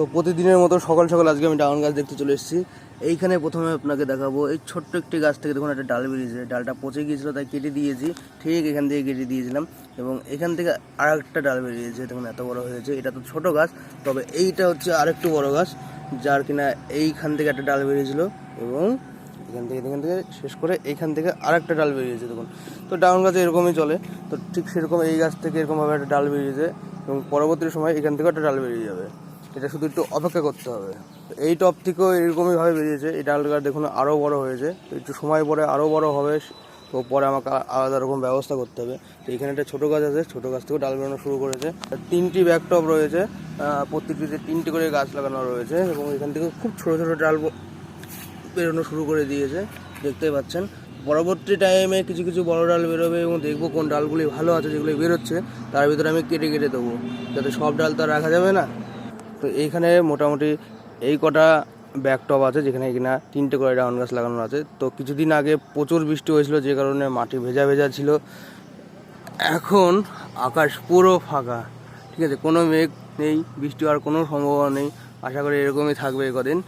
তো প্রতিদিনের মতো সকাল সকাল আজকে আমি ডাউন গাছ দেখতে চলে এসেছি। এইখানে প্রথমে আপনাকে দেখাবো, এই ছোট্ট একটি গাছ থেকে দেখুন একটা ডাল বেরিয়েছে। ডালটা পচে গিয়েছিল, তাই কেটে দিয়েছি। ঠিক এখান থেকে কেটে দিয়েছিলাম এবং এখান থেকে আর একটা ডাল বেরিয়েছে, দেখুন এত বড় হয়েছে। এটা তো ছোট গাছ, তবে এইটা হচ্ছে আরেকটু বড় গাছ, যার কিনা এইখান থেকে একটা ডাল বেরিয়েছিল এবং এখান থেকে এখান থেকে, শেষ করে এইখান থেকে আরেকটা ডাল বেরিয়েছে, দেখুন। তো ডাউন গাছে এরকমই চলে, তো ঠিক সেরকম এই গাছ থেকে এরকমভাবে একটা ডাল বেরিয়েছে এবং পরবর্তী সময় এখান থেকে একটা ডাল বেরিয়ে যাবে। এটা শুধু একটু অপেক্ষা করতে হবে। এই টপ থেকেও এরকমইভাবে বেরিয়েছে। এই ডাল গাছ দেখুন আরও বড় হয়েছে। তো একটু সময় পরে আরও বড় হবে। তো পরে আমাকে আলাদা রকম ব্যবস্থা করতে হবে। তো এখানে একটা ছোটো গাছ আছে। ছোটো গাছ থেকেও ডাল বেরোনো শুরু করেছে। তিনটি ব্যাক টপ রয়েছে প্রত্যেকটিতে তিনটি করে গাছ লাগানো রয়েছে এবং এখান থেকে খুব ছোটো ছোটো ডাল বেরোনো শুরু করে দিয়েছে। দেখতেই পাচ্ছেন। পরবর্তী টাইমে কিছু কিছু বড় ডাল বেরোবে এবং দেখব কোন ডালগুলি ভালো আছে যেগুলো বেরোচ্ছে। তার ভিতরে আমি কেটে কেটে দেবো। যাতে সব ডাল তো রাখা যাবে না। তো এইখানে মোটামুটি এই কটা ব্যাকটপ আছে যেখানে কিনা তিনটে করে ডাউন গাছ লাগানো আছে। তো কিছুদিন আগে প্রচুর বৃষ্টি হয়েছিল যে কারণে মাটি ভেজা ভেজা ছিল। এখন আকাশ পুরো ফাঁকা। ঠিক আছে, কোনো মেঘ নেই, বৃষ্টি হওয়ার কোনো সম্ভাবনা নেই। আশা করি এরকমই থাকবে এই কদিন।